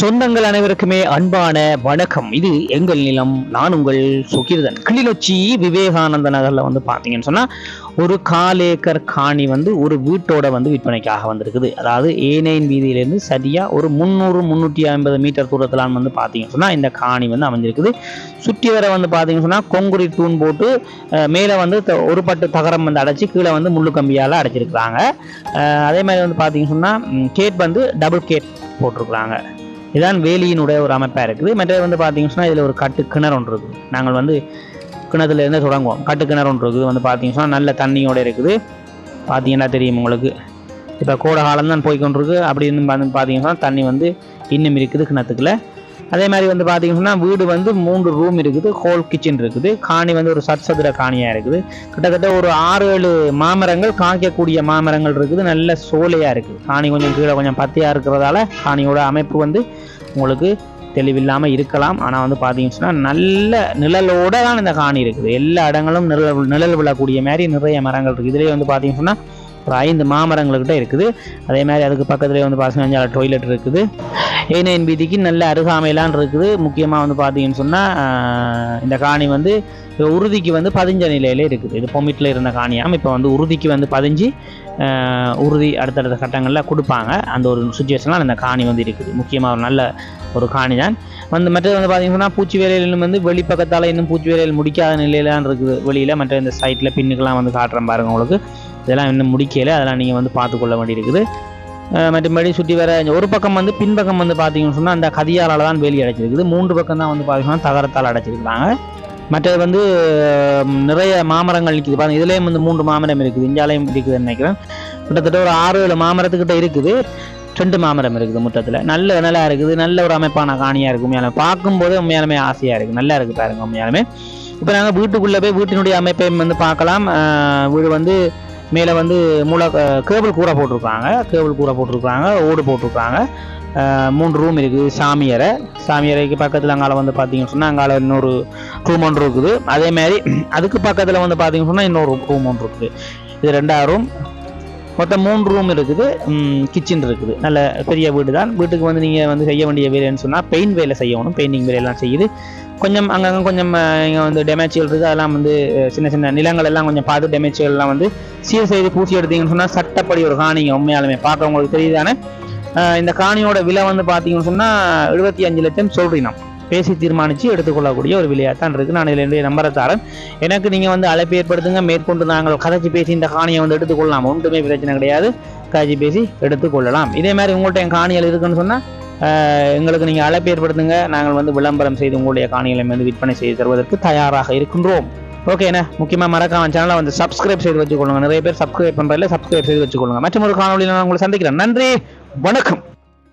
சொந்தங்கள் அனைவருக்குமே அன்பான வணக்கம். இது எங்கள் நிலம் நான் உங்கள் சுகிர்தன். கிளிநொச்சி விவேகானந்த நகரில் வந்து பார்த்தீங்கன்னு சொன்னால் ஒரு கால் ஏக்கர் காணி வந்து ஒரு வீட்டோட வந்து விற்பனைக்காக வந்திருக்குது. அதாவது ஏனையின் வீதியிலேருந்து சரியாக ஒரு முந்நூறு முந்நூற்றி ஐம்பது மீட்டர் தூரத்திலான் வந்து பார்த்தீங்கன்னு சொன்னா இந்த காணி வந்து அமைஞ்சிருக்குது. சுற்றி வர வந்து பார்த்தீங்கன்னு சொன்னால் கொங்குரி தூண் போட்டு மேலே வந்து த- ஒரு பட்டு தகரம் வந்து அடைச்சி கீழே வந்து முள்ளு கம்பியால் அடைச்சிருக்கிறாங்க. அதே மாதிரி வந்து பார்த்தீங்கன்னு சொன்னால் கேட் வந்து டபுள் கேட் போட்டிருக்கிறாங்க. இதான் வேலியினுடைய ஒரு அமைப்பாக இருக்குது. மற்றது வந்து பார்த்தீங்கன்னா இதில் ஒரு கட்டு கிணறு ஒன்று இருக்குது. நாங்கள் வந்து கிணத்துலேருந்து தொடங்குவோம். கட்டு கிணறு ஒன்று இருக்குது. வந்து பார்த்தீங்கன்னா நல்ல தண்ணியோட இருக்குது. பார்த்தீங்கன்னா தெரியும் உங்களுக்கு? இப்போ கோடை காலம் தான் போய்கொண்டிருக்கு அப்படின்னு வந்து பார்த்தீங்கன்னா தண்ணி வந்து இன்னும் இருக்குது கிணத்துக்குள்ள. அதே மாதிரி வந்து பார்த்தீங்கன்னா சொன்னா வீடு வந்து மூன்று ரூம் இருக்குது ஹோல் கிச்சன் இருக்குது. காணி வந்து ஒரு சத்சதுர காணியாக இருக்குது. கிட்டத்தட்ட ஒரு ஆறு ஏழு மாமரங்கள் காய்க்கக்கூடிய மாமரங்கள் இருக்குது. நல்ல சோலையாக இருக்குது. காணி கொஞ்சம் கீழே கொஞ்சம் பத்தியாக இருக்கிறதால காணியோட அமைப்பு வந்து உங்களுக்கு தெளிவில்லாமல் இருக்கலாம். ஆனால் வந்து பார்த்தீங்கன்னு சொன்னால் நல்ல நிழலோட தான் இந்த காணி இருக்குது. எல்லா இடங்களும் நிழல் நிழல் விழக்கூடிய மாதிரி நிறைய மரங்கள் இருக்குது. இதுலேயே வந்து பார்த்தீங்கன்னு சொன்னால் ஒரு ஐந்து மாமரங்கள்கிட்ட இருக்குது. அதே மாதிரி அதுக்கு பக்கத்துலேயே வந்து பார்த்தீங்கன்னா டொய்லெட் இருக்குது. ஏனையின் வீதிக்கு நல்ல அருகாமையிலான் இருக்குது. முக்கியமாக வந்து பார்த்தீங்கன்னு சொன்னால் இந்த காணி வந்து உறுதிக்கு வந்து பதிஞ்ச நிலையில் இருக்குது. இது பொமிட்டில் இருந்த காணியாம் இப்போ வந்து உறுதிக்கு வந்து பதிஞ்சு உறுதி அடுத்தடுத்த கட்டங்களில் கொடுப்பாங்க. அந்த ஒரு சுச்சுவேஷனில் அந்த காணி வந்து இருக்குது. முக்கியமாக ஒரு நல்ல ஒரு காணி தான். வந்து மற்றது வந்து பார்த்தீங்கன்னா பூச்சி வேலையிலும் வந்து வெளிப்பக்கத்தால் இன்னும் பூச்சி வேலையில் முடிக்காத நிலையிலான் இருக்குது வெளியில். மற்ற இந்த சைட்டில் பின்னுக்கெல்லாம் வந்து காட்டுறேன் பாருங்கள் உங்களுக்கு. இதெல்லாம் இன்னும் முடிக்கலை. அதெல்லாம் நீங்கள் வந்து பார்த்துக்கொள்ள வேண்டியிருக்குது. மற்றபடி சுற்றி வர ஒரு பக்கம் வந்து பின்பக்கம் வந்து பார்த்தீங்கன்னு சொன்னால் அந்த கதியாலால் தான் வேலி அடைச்சிருக்குது. மூன்று பக்கம் தான் வந்து பார்த்தீங்கன்னா தகரத்தால் அடைச்சிருக்காங்க மற்றது வந்து நிறைய மாமரங்கள் நிற்குது பாருங்க இதுலேயும் வந்து மூன்று மாமரம் இருக்குது. இந்தியாலையும் இருக்குதுன்னு நினைக்கிறேன். கிட்டத்தட்ட ஒரு ஆறு ஏழு மாமரத்துக்கிட்ட இருக்குது. ரெண்டு மாமரம் இருக்குது முற்றத்தில். நல்ல நல்லா இருக்குது. நல்ல ஒரு அமைப்பான காணியாக இருக்கும் உண்மையாலுமே. பார்க்கும்போதே உண்மையாலுமே ஆசையாக இருக்குது நல்லா இருக்குது பாருங்க உண்மையாலுமே. இப்போ நாங்கள் வீட்டுக்குள்ளே போய் வீட்டினுடைய அமைப்பையும் வந்து பார்க்கலாம். வீடு வந்து மேலே வந்து மூல கேபிள் கூரை போட்டிருக்காங்க. கேபிள் கூரை போட்டிருக்காங்க ஓடு போட்டிருக்காங்க. மூணு மூன்று ரூம் இருக்குது சாமியறை சாமியறைக்கு பக்கத்தில் அங்கால வந்து பார்த்தீங்கன்னு சொன்னால் அங்கால இன்னொரு ரூம் ஒன்று இருக்குது. அதே மாதிரி அதுக்கு பக்கத்தில் வந்து பார்த்தீங்கன்னு சொன்னால் இன்னொரு ரூம் ஒன்று இருக்குது. இது ரெண்டாயிரம் மொத்தம் மூணு ரூம் இருக்குது. கிச்சன் இருக்குது. நல்ல பெரிய வீடு தான் வீட்டுக்கு வந்து நீங்கள் வந்து செய்ய வேண்டிய வேலைன்னு சொன்னால் பெயிண்ட் வேலை செய்யணும். பெயிண்டிங் வேலையெல்லாம் செய்யுது கொஞ்சம் அங்கங்கே கொஞ்சம் இங்கே வந்து டேமேஜ்கள் இருக்குது அதெல்லாம் வந்து சின்ன சின்ன நிலங்கள் எல்லாம் கொஞ்சம் பார்த்து டேமேஜ்கள்லாம் வந்து சீர் செய்து பூசி எடுத்தீங்கன்னு சொன்னால் சட்டப்படி ஒரு காணிங்க உண்மையாலுமே. பார்க்குறவங்களுக்கு தெரியுதானே? இந்த காணியோட விலை வந்து பார்த்தீங்கன்னு சொன்னால் எழுபத்தி அஞ்சு லட்சம் சொல்றீங்க. பேசி தீர்மானித்து எடுத்துக்கொள்ளக்கூடிய ஒரு விளையாட்டு தான் இருக்குது நான் இதில் என்னுடைய நம்பரை தரேன் எனக்கு நீங்கள் வந்து அழைப்பு ஏற்படுத்துங்க. மேற்கொண்டு நாங்கள் கதைச்சி பேசி இந்த காணியை வந்து எடுத்துக்கொள்ளலாம். ஒன்றுமே பிரச்சனை கிடையாது. கதைச்சி பேசி எடுத்துக்கொள்ளலாம். இதே மாதிரி உங்கள்கிட்ட என் காணிகள் இருக்குன்னு சொன்னால் எங்களுக்கு நீங்கள் அழைப்பு ஏற்படுத்துங்க. நாங்கள் வந்து விளம்பரம் செய்து உங்களுடைய காணிகளை வந்து விற்பனை செய்து தருவதற்கு தயாராக இருக்கின்றோம். ஓகேண்ணே முக்கியமாக மறக்காம சேனலை வந்து சப்ஸ்கிரைப் செய்து வச்சுக்கொள்ளுங்க. நிறைய பேர் சப்ஸ்கிரைப் பண்ணுறதுல சப்ஸ்கிரைப் செய்து வச்சுக்கொள்ளுங்க. மற்றும் ஒரு காணொலியில் நான் உங்களை சந்திக்கிறேன். நன்றி. வணக்கம்.